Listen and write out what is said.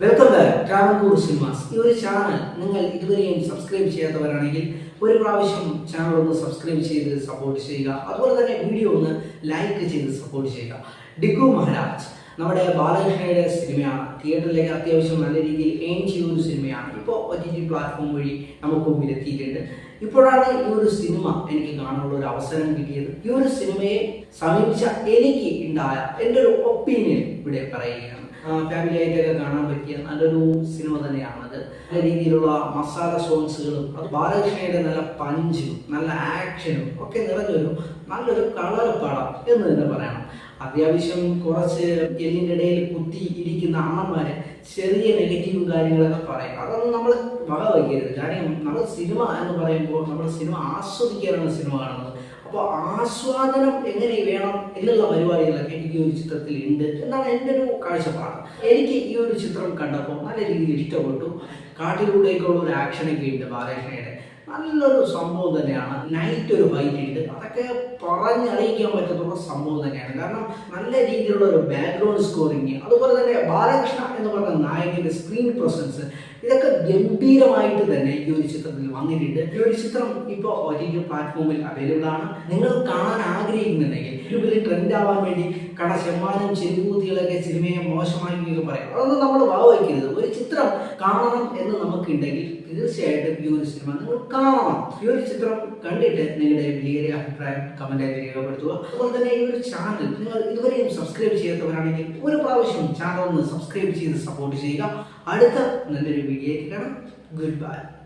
Welcome back Travancore cinemas ഈ ഒരു channel നിങ്ങൾ ഇതുവരെയും സബ്സ്ക്രൈബ് ചെയ്യാത്തവരാണെങ്കിൽ ഒരു പ്രാവശ്യം ചാനൽ ഒന്ന് സബ്സ്ക്രൈബ് ചെയ്ത് സപ്പോർട്ട് ചെയ്യുക. അതുപോലെ തന്നെ വീഡിയോ ഒന്ന് ലൈക്ക് ചെയ്ത് സപ്പോർട്ട് ചെയ്യുക. ഡിഗു മഹാരാജ്. നമ്മുടെ ബാലകൃഷ്ണയുടെ സിനിമയാണ്. തിയേറ്ററിലേക്ക് അത്യാവശ്യം നല്ല രീതിയിൽ എയിം ഒരു സിനിമയാണ്. ഇപ്പോൾ ഒ ടി ടി പ്ലാറ്റ്ഫോം വഴി നമുക്ക് മുമ്പിൽ എത്തിയിട്ടുണ്ട്. ഇപ്പോഴാണ് ഈ ഒരു സിനിമ എനിക്ക് കാണാനുള്ള ഒരു അവസരം കിട്ടിയത്. ഈ ഒരു സിനിമയെ സമീപിച്ച എനിക്ക് ഉണ്ടായ എന്റെ ഒരു ഒപ്പീനിയൻ ഇവിടെ പറയുകയാണ്. ഫാമിലി ആയിട്ടൊക്കെ കാണാൻ പറ്റിയ നല്ലൊരു സിനിമ തന്നെയാണത്. നല്ല രീതിയിലുള്ള മസാല സോങ്സുകളും അത് ബാലകൃഷ്ണയുടെ നല്ല പഞ്ചും നല്ല ആക്ഷനും ഒക്കെ നിറഞ്ഞൊരു നല്ലൊരു കളർ പടം എന്ന് തന്നെ പറയണം. അത്യാവശ്യം കുറച്ച് എല്ലിന്റെ ഇടയിൽ കുത്തി ഇരിക്കുന്ന അമ്മമാരെ ചെറിയ നെഗറ്റീവ് കാര്യങ്ങളൊക്കെ പറയും. അതൊന്നും നമ്മൾ വക വയ്ക്കരുത് കാര്യം നമ്മൾ സിനിമ എന്ന് പറയുമ്പോൾ നമ്മൾ സിനിമ ആസ്വദിക്കാനാണ് സിനിമ കാണുന്നത്. അപ്പോൾ ആസ്വാദനം എങ്ങനെ വേണം എന്നുള്ള പരിപാടികളൊക്കെ ഈ ഒരു ചിത്രത്തിൽ ഉണ്ട് എന്നാണ് എന്റെ ഒരു കാഴ്ചപ്പാട്. എനിക്ക് ഈ ഒരു ചിത്രം കണ്ടപ്പോൾ നല്ല രീതിയിൽ ഇഷ്ടപ്പെട്ടു. കാട്ടിലൂടെയൊക്കെയുള്ള ഒരു ആക്ഷനൊക്കെ ഉണ്ട് ബാലകൃഷ്ണയുടെ. നല്ലൊരു സംഭവം തന്നെയാണ്. നൈറ്റ് ഒരു ഫൈറ്റ് ഉണ്ട്. അതൊക്കെ പറഞ്ഞറിയിക്കാൻ പറ്റത്തുള്ള സംഭവം തന്നെയാണ്. കാരണം നല്ല രീതിയിലുള്ള ഒരു ബാക്ക്ഗ്രൗണ്ട് സ്കോറിങ് അതുപോലെ തന്നെ ബാലകൃഷ്ണ എന്ന് പറഞ്ഞ നായകന്റെ സ്ക്രീൻ പ്രസൻസ് ഇതൊക്കെ ഗംഭീരമായിട്ട് തന്നെ ഈ ഒരു ചിത്രത്തിൽ വന്നിട്ടുണ്ട്. ഈ ഒരു ചിത്രം ഇപ്പോൾ ഒ ടി ടി പ്ലാറ്റ്ഫോമിൽ അവൈലബിൾ ആണ്. നിങ്ങൾ കാണാൻ ആഗ്രഹിക്കുന്നുണ്ടെങ്കിൽ യൂട്യൂബിൽ ട്രെൻഡ് ആവാൻ വേണ്ടി കട ചെമ്മാനും ചെരുപൂതികളൊക്കെ സിനിമയെ മോശമാക്കിയൊക്കെ പറയാം. അതൊന്നും നമ്മൾ വാവയ്ക്കരുത് ഒരു ചിത്രം കാണണം എന്ന് നമുക്കുണ്ടെങ്കിൽ തീർച്ചയായിട്ടും ഈ ഒരു സിനിമ നിങ്ങൾ കാണണം. ഈ ഒരു ചിത്രം കണ്ടിട്ട് നിങ്ങളുടെ വലിയ അഭിപ്രായം കമന്റായി രേഖപ്പെടുത്തുക. അതുപോലെ തന്നെ ഈ ഒരു ചാനൽ നിങ്ങൾ ഇതുവരെയും സബ്സ്ക്രൈബ് ചെയ്യാത്തവരാണെങ്കിൽ ഒരു പ്രാവശ്യം ചാനൽ ഒന്ന് സബ്സ്ക്രൈബ് ചെയ്ത് സപ്പോർട്ട് ചെയ്യുക. അടുത്ത നല്ലൊരു വീഡിയോ കാണാം. Goodbye.